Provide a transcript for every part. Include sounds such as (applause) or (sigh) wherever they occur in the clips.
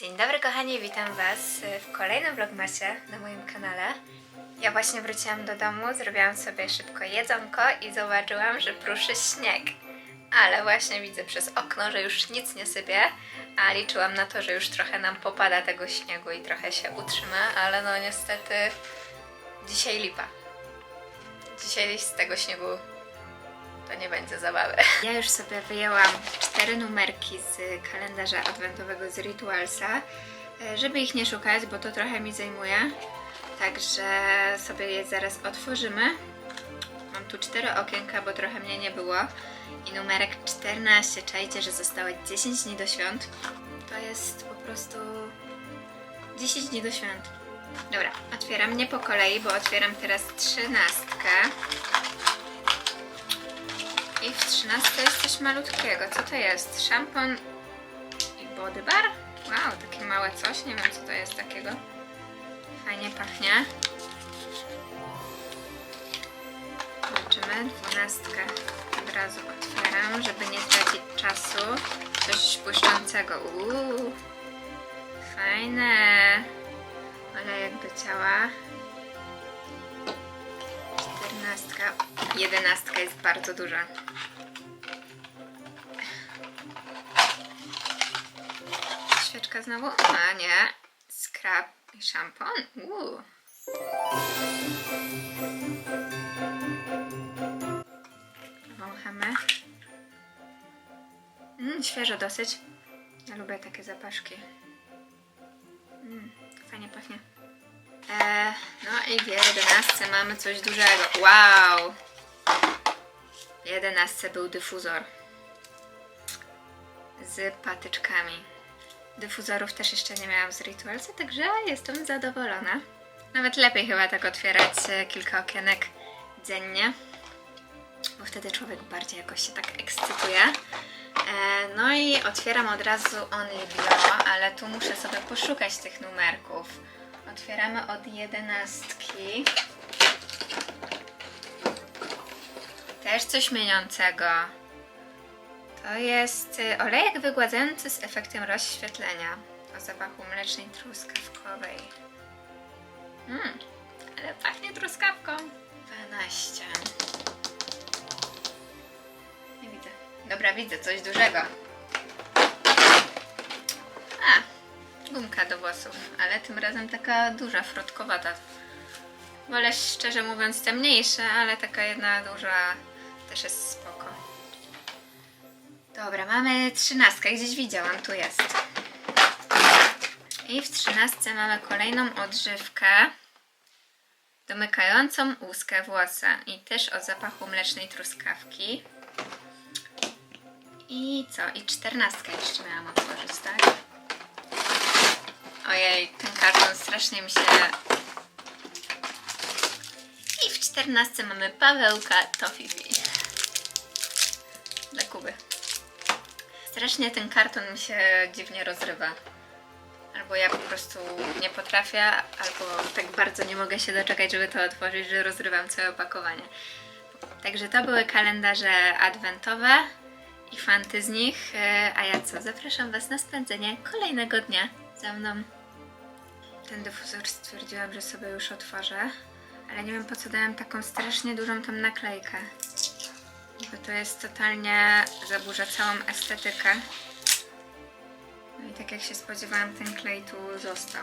Dzień dobry kochani, witam Was w kolejnym vlogmasie na moim kanale. Ja właśnie wróciłam do domu, zrobiłam sobie szybko jedzonko i zobaczyłam, że pruszy śnieg. Ale właśnie widzę przez okno, że już nic nie sypie, a liczyłam na to, że już trochę nam popada tego śniegu i trochę się utrzyma, ale no niestety dzisiaj lipa. Dzisiaj z tego śniegu to nie będzie zabawy. (laughs) Ja już sobie wyjęłam cztery numerki z kalendarza adwentowego z Ritualsa, e, żeby ich nie szukać, bo to trochę mi zajmuje. Także sobie je zaraz otworzymy. Mam tu cztery okienka, bo trochę mnie nie było. I numerek 14. Czajcie, że zostało 10 dni do świąt. To jest po prostu 10 dni do świąt. Dobra, otwieram nie po kolei, bo otwieram teraz trzynastkę. I w 13 jest coś malutkiego. Co to jest? Szampon i body bar? Wow, takie małe coś. Nie wiem, co to jest takiego. Fajnie pachnie. Zobaczymy. Dwunastkę od razu otwieram, żeby nie tracić czasu. Coś błyszczącego. Uuu. Fajne. Olejek do ciała. Jedenastka jest bardzo duża. Świeczka znowu? A nie. Skrab i szampon? Uuu. Wąchamy. Mm, świeżo dosyć. Ja lubię takie zapaszki. Mm, fajnie pachnie. E, no i w 11 mamy coś dużego. Wow! 11 był dyfuzor z patyczkami. Dyfuzorów też jeszcze nie miałam z Ritualsa, także jestem zadowolona. Nawet lepiej chyba tak otwierać e, kilka okienek dziennie, bo wtedy człowiek bardziej jakoś się tak ekscytuje. E, no i otwieram od razu Only Bio, ale tu muszę sobie poszukać tych numerków. Otwieramy od jedenastki. Też coś mieniącego. To jest y, olejek wygładzający z efektem rozświetlenia o zapachu mlecznej truskawkowej. Mmm, ale pachnie truskawką. 12. Nie widzę. Dobra, widzę coś dużego. A, gumka do włosów, ale tym razem taka duża, frotkowata. Wolę szczerze mówiąc te mniejsze, ale taka jedna duża też jest spoko. Dobra, mamy trzynastkę, gdzieś widziałam, tu jest. I w trzynastce mamy kolejną odżywkę domykającą łuskę włosa i też o zapachu mlecznej truskawki. I co? I czternastkę jeszcze miałam otworzyć, tak? Ojej, ten karton strasznie mi się... I w czternastce mamy Pawełka Tofifi. Dla Kuby. Strasznie ten karton mi się dziwnie rozrywa. Albo ja po prostu nie potrafię, albo tak bardzo nie mogę się doczekać, żeby to otworzyć, że rozrywam całe opakowanie. Także to były kalendarze adwentowe i fanty z nich. E, A ja co? Zapraszam Was na spędzenie kolejnego dnia ze mną. Ten dyfuzor stwierdziłam, że sobie już otworzę, ale nie wiem po co dałam taką strasznie dużą tą naklejkę. Bo to jest totalnie zaburza całą estetykę. No i tak jak się spodziewałam, ten klej tu został.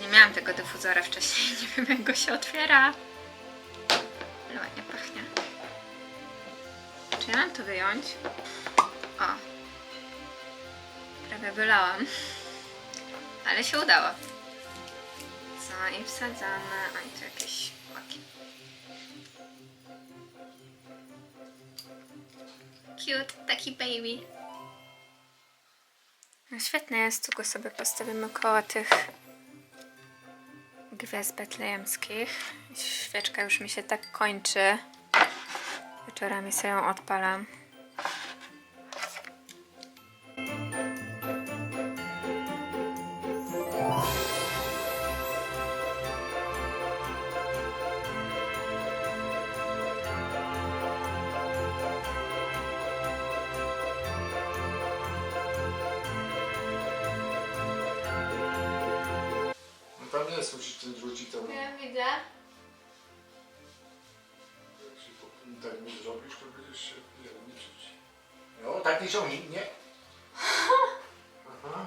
Nie miałam tego dyfuzora wcześniej, (laughs) nie wiem jak go się otwiera. Ale ładnie pachnie. Czy ja mam to wyjąć? O. Prawie wylałam. Ale się udało. Co i wsadzamy. Oj, tu jakieś łaki. Cute, taki baby. No świetne jest, tu sobie postawimy koło tych gwiazd betlejemskich. Świeczka już mi się tak kończy. Wieczorami sobie ją odpalam. Widzę. Jak się po- tak nie zrobisz, to będziesz się nie liczyć. No, tak nie ciągnij, nie? Aha.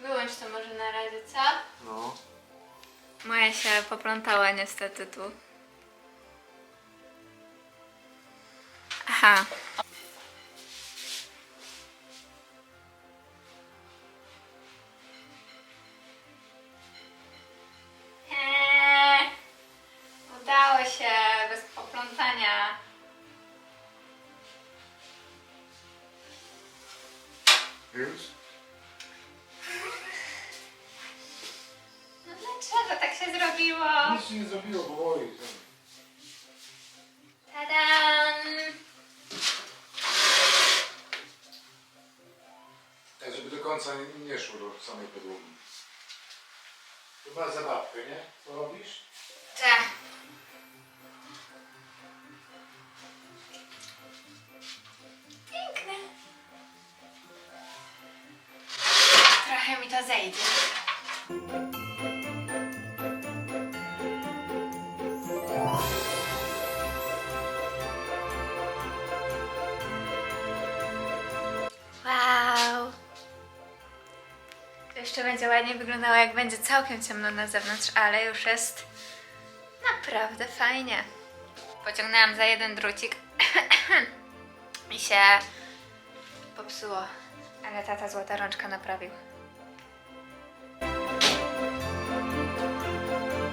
Wyłącz to może na razie, co? No. Moja się poplątała niestety tu. Aha. Się zrobiło? Nic się nie zrobiło, bo boli. Tadam! Tak, żeby do końca nie, nie szło do samej podłogi. Chyba zabawkę, nie? Co robisz? Tak. Piękne. Trochę mi to zejdzie. Będzie ładnie wyglądało, jak będzie całkiem ciemno na zewnątrz, ale już jest naprawdę fajnie. Pociągnęłam za jeden drucik (clears throat) i się popsuło, ale tata złota rączka naprawił.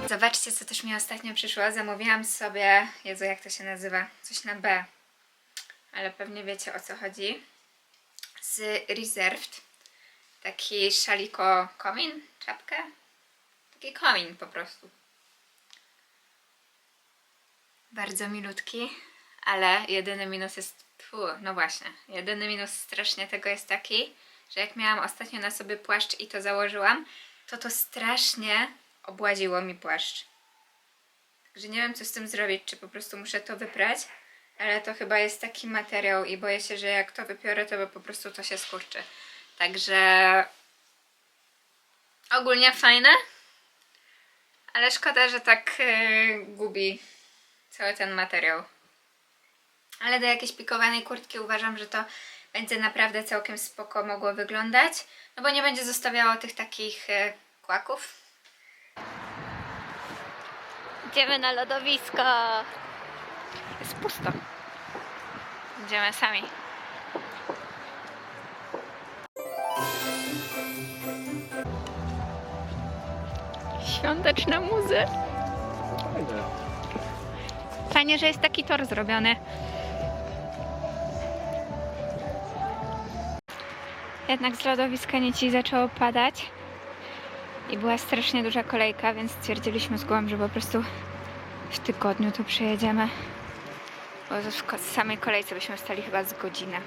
Zobaczcie, co też mi ostatnio przyszło. Zamówiłam sobie, Jezu, jak to się nazywa? Coś na B. Ale pewnie wiecie o co chodzi. Z Reserved taki szaliko komin, czapkę. Taki komin po prostu. Bardzo milutki, ale jedyny minus jest. No właśnie. Jedyny minus strasznie tego jest taki, że jak miałam ostatnio na sobie płaszcz i to założyłam, to to strasznie obłaziło mi płaszcz. Także nie wiem, co z tym zrobić. Czy po prostu muszę to wyprać, ale to chyba jest taki materiał i boję się, że jak to wypiorę, to po prostu to się skurczy. Także ogólnie fajne, ale szkoda, że tak yy, gubi cały ten materiał. Ale do jakiejś pikowanej kurtki uważam, że to będzie naprawdę całkiem spoko mogło wyglądać, no bo nie będzie zostawiało tych takich yy, kłaków. Idziemy na lodowisko. Jest pusto. Idziemy sami. Świąteczne muzy. Fajne. Fajnie, że jest taki tor zrobiony. Jednak z lodowiska nici zaczęło padać i była strasznie duża kolejka, więc stwierdziliśmy z głową, że po prostu w tygodniu tu przejedziemy. Bo w ko- samej kolejce byśmy stali chyba z godzinę.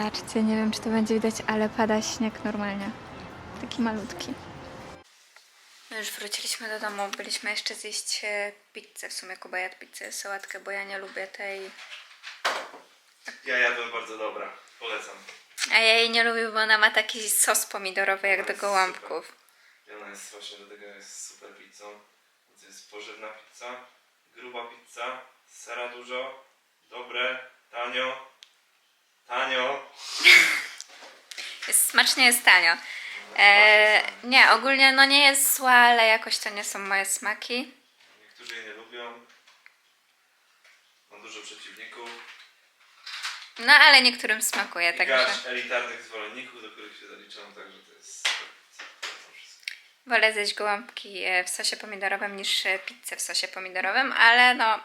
Zobaczcie, nie wiem czy to będzie widać, ale pada śnieg normalnie. Taki malutki. My już wróciliśmy do domu, byliśmy jeszcze zjeść e, pizzę. W sumie Kuba jadł pizzę, sałatkę, bo ja nie lubię tej... Ja jadłem bardzo dobra. Polecam. A ja jej nie lubię, bo ona ma taki sos pomidorowy jak do gołąbków. I ona jest właśnie do tego jest super pizzą. To jest pożywna pizza, gruba pizza, sera dużo, dobre, tanio. Tanio. Jest, smacznie jest tanio. E, nie, ogólnie no nie jest zła, ale jakoś to nie są moje smaki. Niektórzy jej nie lubią. Mam dużo przeciwników. No ale niektórym smakuje, I także garść elitarnych zwolenników, do których się zaliczam, także to jest wolę zjeść gołąbki e, w sosie pomidorowym niż e, pizzę w sosie pomidorowym, ale no,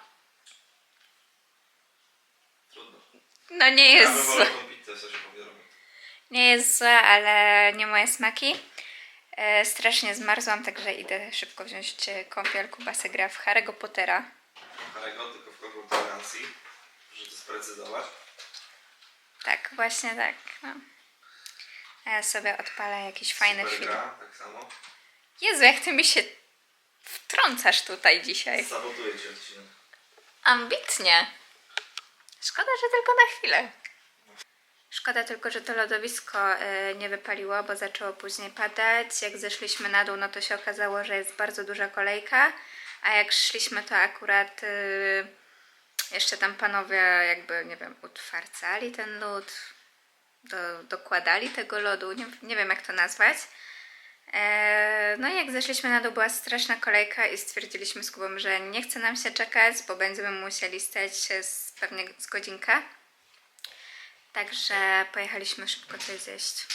no nie jest złe. wolał tą pizzę w sosie pomidorowym. Nie jest złe, ale nie moje smaki. E, strasznie zmarzłam, także idę szybko wziąć e, kąpiel. Kuba se gra w Harry'ego Pottera. Harry'ego, tylko w kogo tolerancji. Proszę to sprecyzować. Tak, właśnie tak. No. A ja sobie odpalę jakiś fajny Super film. gra, tak samo. Jezu, jak ty mi się wtrącasz tutaj dzisiaj. Sabotuję ci odcinek. Ambitnie. Szkoda, że tylko na chwilę. Szkoda tylko, że to lodowisko y, nie wypaliło, bo zaczęło później padać. Jak zeszliśmy na dół, no to się okazało, że jest bardzo duża kolejka. A jak szliśmy, to akurat y, jeszcze tam panowie jakby, nie wiem, utwarcali ten lód, do, dokładali tego lodu, nie wiem jak to nazwać. E, No i jak zeszliśmy na dół, była straszna kolejka i stwierdziliśmy z Kubą, że nie chce nam się czekać, bo będziemy musieli stać z, pewnie z godzinkę. Także pojechaliśmy szybko coś zjeść.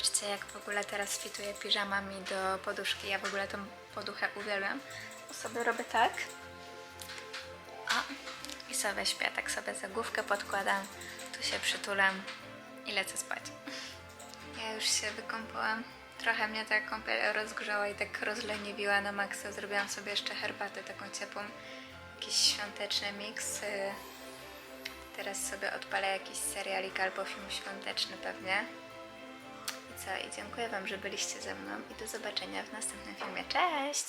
Zobaczcie, jak w ogóle teraz fituję piżamami do poduszki. Ja w ogóle tą poduchę uwielbiam. Sobie robię tak. O, i sobie śpię. Tak sobie za główkę podkładam, tu się przytulam i lecę spać. Ja już się wykąpałam. Trochę mnie ta kąpiel rozgrzała i tak rozleniwiła na maksa. Zrobiłam sobie jeszcze herbatę taką ciepłą. Jakiś świąteczny miks. Teraz sobie odpalę jakiś serialik albo film świąteczny pewnie. Co? I dziękuję Wam, że byliście ze mną i do zobaczenia w następnym filmie. Cześć!